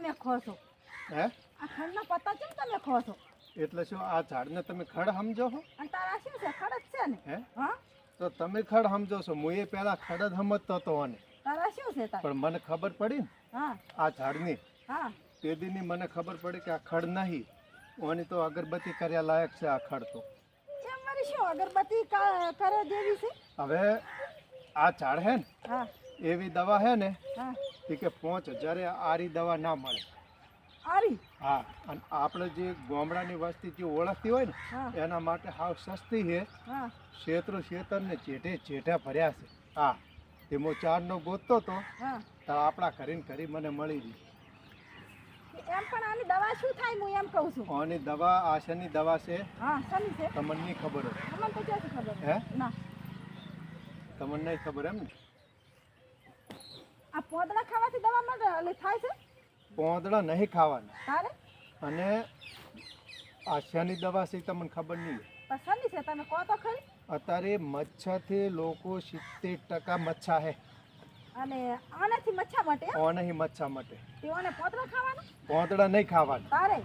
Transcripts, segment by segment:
તમે ખો છો? હે? આ ખડના પત્તા કેમ તમે ખો છો? એટલે શું આ ઝાડને તમે ખડ સમજો છો? અને તારા શું છે? ખડ જ છે ને? હે? હા? તો તમે ખડ સમજો છો. હું એ પહેલા ખડ જ સમજતો હતો અને તારા શું છે તાર? પણ મને ખબર પડી ને? હા. આ ઝાડની? હા. તે દીની મને ખબર પડી કે આ ખડ નહીં. ઓની તો અગરબત્તી કર્યા લાયક છે આ ખડ તો. કેમ મારી શું અગરબત્તી કરે દેવી છે? હવે આ ઝાડ હે ને? હા. એવી દવા હે ને? હા. એ કે પાંચ હજારે આરી દવા ના મળે. આરી? હા અને આપણે જે ગામડાની વસ્તી જે ઓળખતી હોય ને એના માટે હાવ સસ્તી છે. હા. ક્ષેત્રો ને ચેઠે ચેઠા ભર્યા છે. હા તેમાં ચારનો ગોતતો તો તો આપણા કરીને કરી મને મળી ગઈ. એમ પણ આની દવા શું થાય હું એમ કહું છું? આની દવા આશાની દવા છે? હા શની છે? તમને ખબર હોય. તમને તો ક્યાંથી ખબર? હે? ના. તમને ખબર એમ ને? આ પોદડા ખાવાથી દવા માં થાય છે? પોંદડા નહીં ખાવાના. તારે? અને આશાની દવા છે તમને ખબર નહીં હોય. છે? તમે કહો તો ખરી. અત્યારે મચ્છરથી લોકો સિત્તેર ટકા મચ્છા હે. અને આનાથી મચ્છા માટે? ઓનહી મચ્છા માટે. તેઓને પોદડા ખાવાના? પોંદડા નહીં ખાવાના. તારે?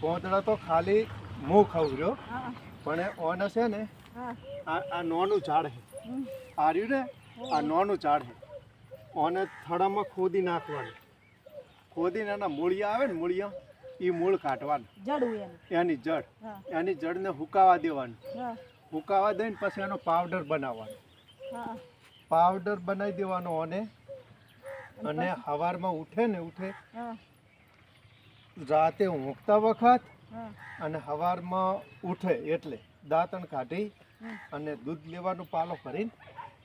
પોંદડા તો ખાલી હું ખાઉં રહ્યો પણ ઓને છે ને આ આ નાનું ઝાડ છે આર્યું ને આ નોનું ઝાડ છે ઓને થડામાં ખોદી નાખવાનું. ખોદીને એના મૂળિયા આવે ને મૂળિયા એ મૂળ કાઢવાનું. એની. જડ. એની જડને હુકાવા દેવાનું. હુકાવા દઈને પછી એનો પાવડર બનાવવાનો. પાવડર બનાવી દેવાનો અને અને હવારમાં ઉઠે ને ઉઠે રાતે ઊંઘતા વખત અને હવારમાં ઉઠે એટલે દાંતણ કાઢી અને દૂધ લેવાનું પાલો કરીને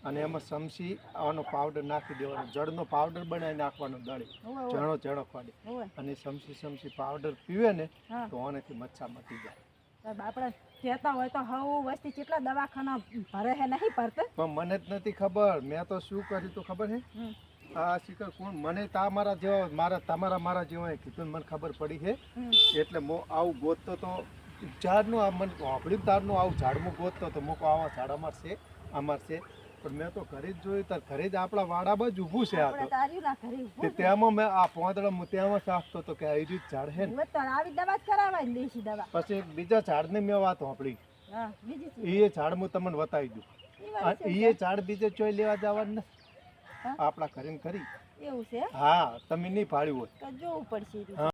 અને એમાં સમસી આનો પાવડર નાખી દેવાનો જળનો પાવડર બનાવી નાખવાનો દળી. ચણો ચણો હોવે અને સમસી સમસી પાવડર પીવે ને તો આનાથી મચ્છા મટી જાય. આપણે કહેતા હોય તો હવ વસ્તી કેટલા દવાખાના ભરે હે નહીં ભરતે? પણ મને જ નથી ખબર. મેં તો શું કર્યું તો ખબર છે આ શિખર કોણ? મને તા મારા જેવા મારા તમારા મારા જેવા કીધું મને ખબર પડી છે એટલે મો આવું ગોતતો તો ઝાડનું આ મને વાપર્યું તારનું આવું ઝાડમાં ગોતતો તો મૂકો આવા ઝાડ અમારશે છે અમાર છે. પણ મેં તો ઘરે જ જોયું તાર ઘરે જ આપણા વાડા બાજુ ઊભું છે આ આપણે તો. તારી ના કરી તે ત્યાંમાં મેં આ પોંદડા હું ત્યાંમાં સાફતો તો કે આવી રીત ઝાડ હે ને. આવી દવા જ કરાવાય દેશી દવા. પછી એક બીજા ઝાડને મેં વાત સાંભળી. એ ઝાડ હું તમને બતાવી દઉં. એ ઝાડ બીજે ચોય લેવા જવાનું ને. આપણા ઘરે કરી એવું છે? હા તમે નહીં પાડ્યું હોય. જોવું પડશે.